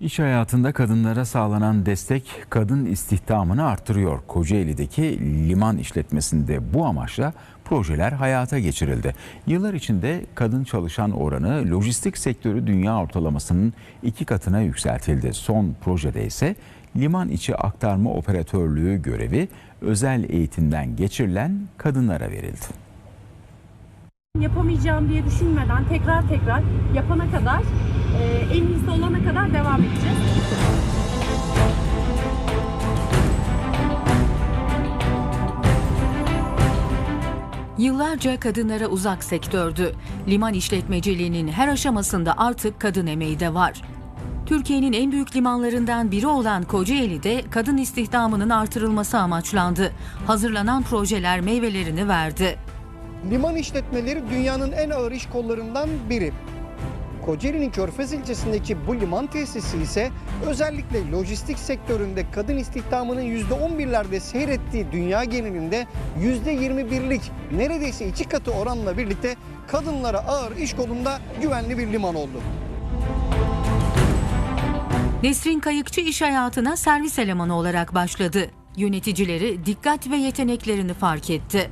İş hayatında kadınlara sağlanan destek kadın istihdamını arttırıyor. Kocaeli'deki liman işletmesinde bu amaçla projeler hayata geçirildi. Yıllar içinde kadın çalışan oranı lojistik sektörü dünya ortalamasının iki katına yükseltildi. Son projede ise liman içi aktarma operatörlüğü görevi özel eğitimden geçirilen kadınlara verildi. Yapamayacağım diye düşünmeden tekrar tekrar yapana kadar e, en iyisi olana kadar devam edeceğiz. Yıllarca kadınlara uzak sektördü. Liman işletmeciliğinin her aşamasında artık kadın emeği de var. Türkiye'nin en büyük limanlarından biri olan Kocaeli'de kadın istihdamının artırılması amaçlandı. Hazırlanan projeler meyvelerini verdi. Liman işletmeleri dünyanın en ağır iş kollarından biri. Kocaeli'nin Körfez ilçesindeki bu liman tesisi ise özellikle lojistik sektöründe kadın istihdamının %11'lerde seyrettiği dünya genelinde %21'lik neredeyse iki katı oranla birlikte kadınlara ağır iş kolunda güvenli bir liman oldu. Nesrin Kayıkçı iş hayatına servis elemanı olarak başladı. Yöneticileri dikkat ve yeteneklerini fark etti.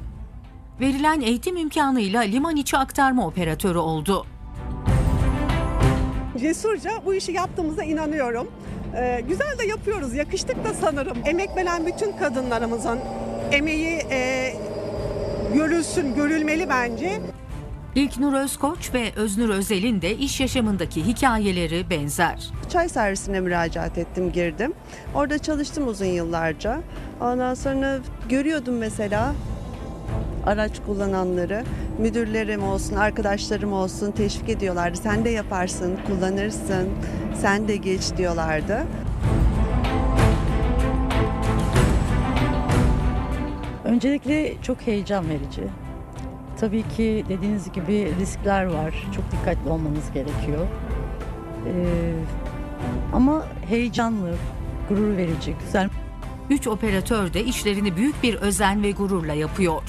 Verilen eğitim imkanıyla liman içi aktarma operatörü oldu. Cesurca bu işi yaptığımıza inanıyorum. Ee, güzel de yapıyoruz, yakıştık da sanırım. Emek veren bütün kadınlarımızın emeği e, görülsün, görülmeli bence. İlknur Özkoç ve Öznur Özel'in de iş yaşamındaki hikayeleri benzer. Çay servisine müracaat ettim, girdim. Orada çalıştım uzun yıllarca. Ondan sonra görüyordum mesela araç kullananları. Müdürlerim olsun, arkadaşlarım olsun teşvik ediyorlardı. Sen de yaparsın, kullanırsın, sen de geç diyorlardı. Öncelikle çok heyecan verici. Tabii ki dediğiniz gibi riskler var. Çok dikkatli olmanız gerekiyor. Ee, ama heyecanlı, gurur verici, güzel. Üç operatör de işlerini büyük bir özen ve gururla yapıyor.